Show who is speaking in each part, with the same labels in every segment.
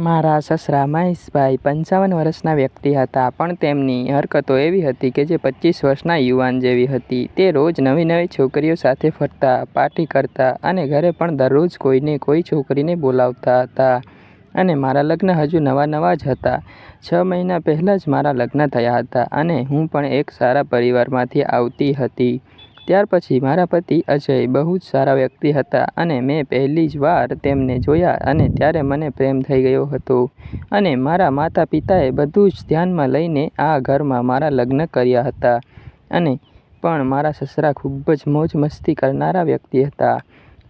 Speaker 1: મારા સસરા મહેશભાઈ પંચાવન વર્ષના વ્યક્તિ હતા, પણ તેમની હરકતો એવી હતી કે જે પચીસ વર્ષના યુવાન જેવી હતી. તે રોજ નવી નવી છોકરીઓ સાથે ફરતા, પાર્ટી કરતા અને ઘરે પણ દરરોજ કોઈને કોઈ છોકરીને બોલાવતા હતા. અને મારા લગ્ન હજુ નવા નવા જ હતા. છ મહિના પહેલાં જ મારા લગ્ન થયા હતા અને હું પણ એક સારા પરિવારમાંથી આવતી હતી. ત્યાર પછી મારા પતિ અજય બહુ જ સારા વ્યક્તિ હતા અને મેં પહેલી જ વાર તેમને જોયા અને ત્યારે મને પ્રેમ થઈ ગયો હતો. અને મારા માતા પિતાએ બધું જ ધ્યાનમાં લઈને આ ઘરમાં મારા લગ્ન કર્યા હતા. અને પણ મારા સસરા ખૂબ જ મોજ મસ્તી કરનારા વ્યક્તિ હતા.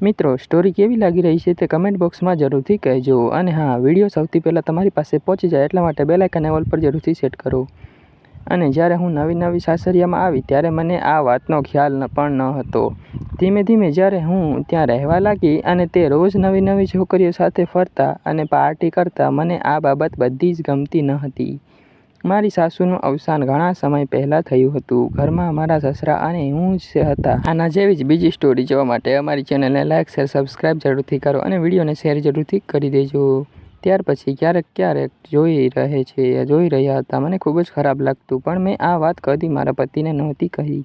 Speaker 1: મિત્રો, સ્ટોરી કેવી લાગી રહી છે તે કમેન્ટ બોક્સમાં જરૂરથી કહેજો. અને હા, વીડિયો સૌથી પહેલાં તમારી પાસે પહોંચી જાય એટલા માટે બેલાઇકન ઓલ પર જરૂરથી સેટ કરો. અને જ્યારે હું નવી નવી સાસરિયામાં આવી ત્યારે મને આ વાતનો ખ્યાલ પણ ન હતો. ધીમે ધીમે જ્યારે હું ત્યાં રહેવા લાગી અને તે રોજ નવી નવી છોકરીઓ સાથે ફરતા અને પાર્ટી કરતા મને આ બાબત બધી જ ગમતી ન હતી. મારી સાસુનું અવસાન ઘણા સમય પહેલાં થયું હતું. ઘરમાં મારા સસરા અને હું જ હતા. આના જેવી જ બીજી સ્ટોરી જોવા માટે અમારી ચેનલને લાઇક શેર સબસ્ક્રાઈબ જરૂરથી કરો અને વિડીયોને શેર જરૂરથી કરી દેજો. ત્યાર પછી ક્યારેક ક્યારેક જોઈ રહે છે જોઈ રહ્યા હતા. મને ખૂબ જ ખરાબ લાગતું, પણ મેં આ વાત કદી મારા પતિને નહોતી કહી.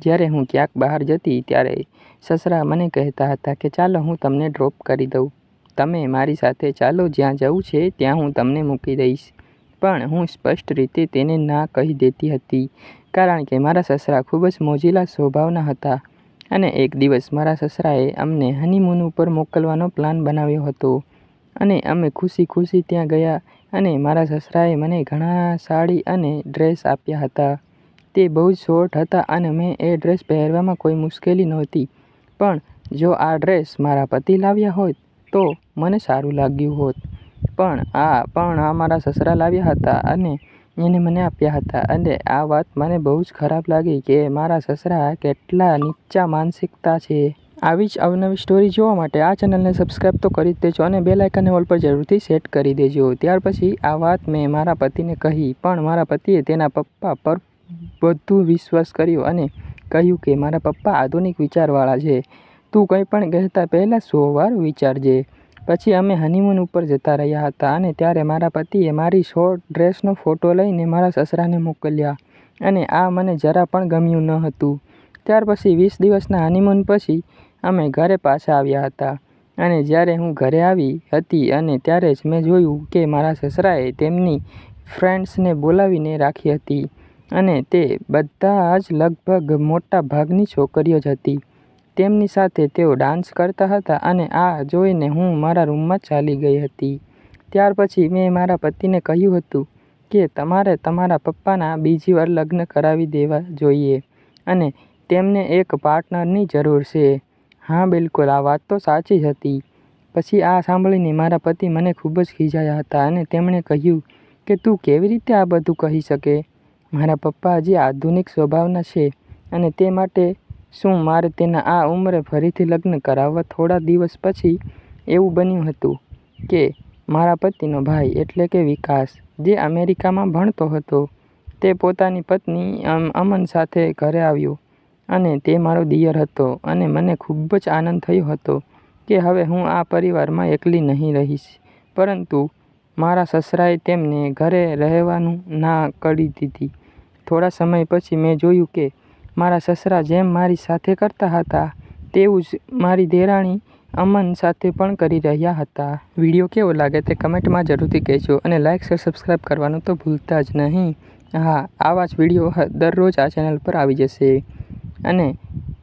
Speaker 1: જ્યારે હું ક્યાંક બહાર જતી, ત્યારે સસરા મને કહેતા હતા કે, ચાલો, હું તમને ડ્રોપ કરી દઉં. તમે મારી સાથે ચાલો, જ્યાં જવું છે, ત્યાં હું તમને મૂકી દઈશ. પણ હું સ્પષ્ટ રીતે તેને ના કહી દેતી હતી, કારણ કે મારા સસરા ખૂબ જ મોજીલા સ્વભાવના હતા. અને એક દિવસ મારા સસરાએ અમને હનીમૂન ઉપર મોકલવાનો પ્લાન બનાવ્યો હતો. અને અમે ખુશી ખુશી ત્યાં ગયા અને મારા સસરાએ મને ઘણા સાડી અને ડ્રેસ આપ્યા હતા. તે બહુ જ શોર્ટ હતા અને મેં એ ડ્રેસ પહેરવામાં કોઈ મુશ્કેલી નહોતી. પણ જો આ ડ્રેસ મારા પતિ લાવ્યા હોત તો મને સારું લાગ્યું હોત. પણ આ પણ આ મારા સસરા લાવ્યા હતા અને એને મને આપ્યા હતા અને આ વાત મને બહુ જ ખરાબ લાગી કે મારા સસરા કેટલા નીચા માનસિકતા છે. આવી જ અવનવી સ્ટોરી જોવા માટે આ ચેનલને સબસ્ક્રાઈબ તો કરી જ દેજો અને બેલ આઇકનને ઓલ પર જરૂરથી સેટ કરી દેજો. ત્યાર પછી આ વાત મેં મારા પતિને કહી, પણ મારા પતિએ તેના પપ્પા પર બધું વિશ્વાસ કર્યો અને કહ્યું કે મારા પપ્પા આધુનિક વિચારવાળા છે. તું કંઈ પણ કહેતા પહેલાં સો વાર વિચારજે. પછી અમે હનીમૂન ઉપર જતા રહ્યા હતા અને ત્યારે મારા પતિએ મારી શોર્ટ ડ્રેસનો ફોટો લઈને મારા સસરાને મોકલ્યા અને આ મને જરા પણ ગમ્યું ન હતું. ત્યાર પછી વીસ દિવસના હનીમૂન પછી અમે ઘરે પાછા આવ્યા હતા. અને જ્યારે હું ઘરે આવી હતી અને ત્યારે જ મેં જોયું કે મારા સસરાએ તેમની ફ્રેન્ડ્સને બોલાવીને રાખી હતી અને તે બધા જ લગભગ મોટા ભાગની છોકરીઓ જ હતી. તેમની સાથે તેઓ ડાન્સ કરતા હતા અને આ જોઈને હું મારા રૂમમાં ચાલી ગઈ હતી. ત્યાર પછી મેં મારા પતિને કહ્યું હતું કે તમારે તમારા પપ્પાના બીજી વાર લગ્ન કરાવી દેવા જોઈએ અને તેમને એક પાર્ટનરની જરૂર છે. હા, બિલકુલ, આ વાત તો સાચી જ હતી. પછી આ સાંભળીને મારા પતિ મને ખૂબ જ ખીજાયા હતા અને તેમણે કહ્યું કે તું કેવી રીતે આ બધું કહી શકે? મારા પપ્પા હજી આધુનિક સ્વભાવના છે અને તે માટે શું મારે તેના આ ઉંમરે ફરીથી લગ્ન કરાવવા થોડા દિવસ પછી એવું બન્યું હતું કે મારા પતિનો ભાઈ એટલે કે વિકાસ, જે અમેરિકામાં ભણતો હતો, તે પોતાની પત્ની અમન સાથે ઘરે આવ્યો. અને તે મારો દિયર હતો અને મને ખૂબ જ આનંદ થયો હતો કે હવે હું આ પરિવારમાં એકલી નહીં રહીશ. પરંતુ મારા સસરાએ તેમને ઘરે રહેવાનું ના કરી દીધી. થોડા સમય પછી મેં જોયું કે મારા સસરા જેમ મારી સાથે કરતા હતા, તેવું જ મારી દેરાણી અમન સાથે પણ કરી રહ્યા હતા. વીડિયો કેવો લાગે તે કમેન્ટમાં જરૂરથી કહેજો અને લાઇક શેર સબસ્ક્રાઈબ કરવાનું તો ભૂલતા જ નહીં. હા, આવા જ વીડિયો દરરોજ આ ચેનલ પર આવી જશે. અને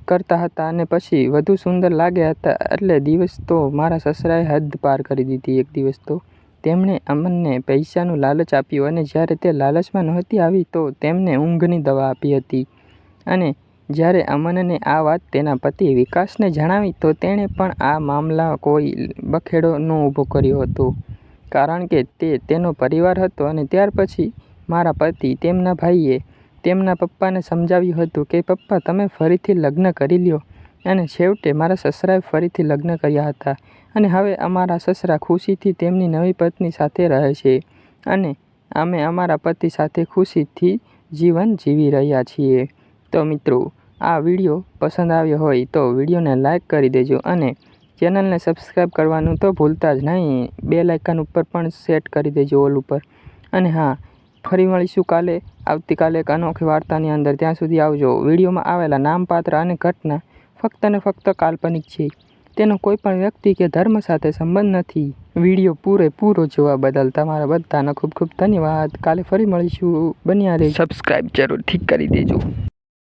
Speaker 1: કરતા હતા અને પછી વધુ સુંદર લાગ્યા હતા. એટલે દિવસ તો મારા સસરાએ હદ પાર કરી દીધી એક દિવસ તો. તેમણે અમનને પૈસાનું લાલચ આપ્યું અને જ્યારે તે લાલચમાં નહોતી આવી તો તેમને ઊંઘની દવા આપી હતી. અને જ્યારે અમનને આ વાત તેના પતિ વિકાસને જણાવી તો તેણે પણ આ મામલા કોઈ બખેડો ન ઊભો કર્યો હતો. કારણ કે તે તેનો પરિવાર હતો અને ત્યાર પછી મારા પતિ તેમના ભાઈએ તેમના પપ્પાને સમજાવ્યું હતું કે, પપ્પા, તમે ફરીથી લગ્ન કરી લ્યો. અને છેવટે મારા સસરાએ ફરીથી લગ્ન કર્યા હતા. અને હવે અમારા સસરા ખુશીથી તેમની નવી પત્ની સાથે રહે છે. અને અમે અમારા પતિ સાથે ખુશીથી જીવન જીવી રહ્યા છીએ. તો મિત્રો, આ વીડિયો પસંદ આવ્યો હોય તો વિડીયોને લાઈક કરી દેજો અને ચેનલને સબસ્ક્રાઈબ કરવાનું તો ભૂલતા જ નહીં. બે લાઇકન ઉપર પણ સેટ કરી દેજો ઓલ ઉપર. અને હા ફરી મળીશું કાલે, આવતીકાલે એક અનોખી વાર્તાની અંદર. ત્યાં સુધી આવજો. વિડીયોમાં આવેલા નામપાત્ર અને ઘટના ફક્ત ને ફક્ત કાલ્પનિક છે. તેનો કોઈ પણ વ્યક્તિ કે ધર્મ સાથે સંબંધ નથી. વીડિયો પૂરેપૂરો જોવા બદલ તમારા બધાનો ખૂબ ખૂબ ધન્યવાદ. કાલે ફરી મળીશું. બન્યા રહે સબસ્ક્રાઈબ જરૂરથી કરી દેજો.